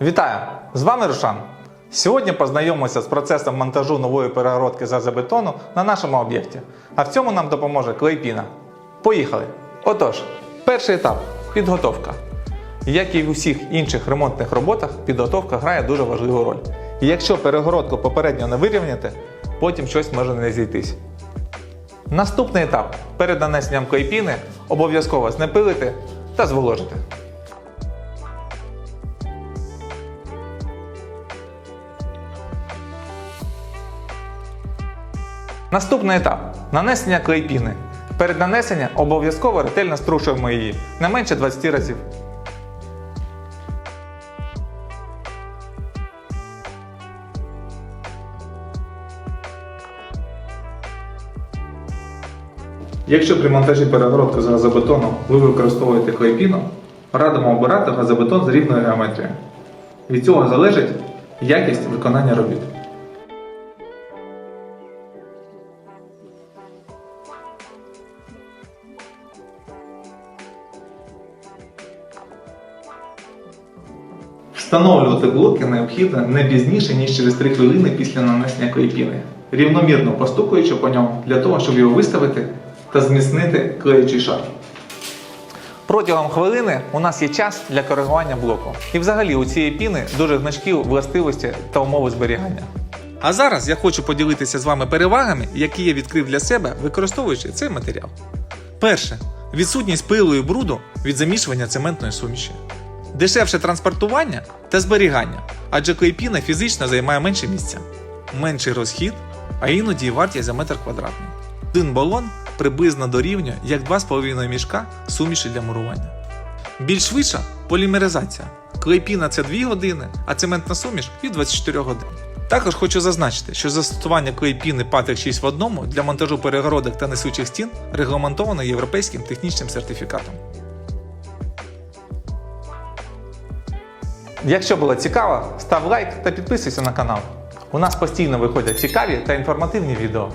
Вітаю! З вами Рушан. Сьогодні познайомимося з процесом монтажу нової перегородки залізобетону на нашому об'єкті. А в цьому нам допоможе клейпіна. Поїхали! Отож, перший етап підготовка. Як і в усіх інших ремонтних роботах, підготовка грає дуже важливу роль. І якщо перегородку попередньо не вирівняти, потім щось може не зійтись. Наступний етап перед нанесенням клейпіни обов'язково знепилити та зволожити. Наступний етап нанесення клейпіни. Перед нанесенням обов'язково ретельно струшуємо її не менше 20 разів. Якщо при монтажі перегородки з газобетону ви використовуєте клейпіну, радимо обирати газобетон з рівною геометрією. Від цього залежить якість виконання робіт. Встановлювати блоки необхідно не пізніше, ніж через 3 хвилини після нанесення клейпіни, рівномірно постукуючи по ньому для того, щоб його виставити та зміцнити клеючий шар. Протягом хвилини у нас є час для коригування блоку. І взагалі у цієї піни дуже значкі властивості та умови зберігання. А зараз я хочу поділитися з вами перевагами, які я відкрив для себе, використовуючи цей матеріал. Перше відсутність пилу і бруду від замішування цементної суміші. Дешевше транспортування та зберігання, адже клейпіна фізично займає менше місця, менший розхід, а іноді і вартість за метр квадратний. Один балон приблизно дорівнює як 2,5 мішка суміші для мурування. Більш швидша полімеризація. Клейпіна це 2 години, а цементна суміш від 24 годин. Також хочу зазначити, що застосування клейпіни Patek 6 в одному для монтажу перегородок та несучих стін регламентовано європейським технічним сертифікатом. Якщо було цікаво, став лайк та підписуйся на канал. У нас постійно виходять цікаві та інформативні відео.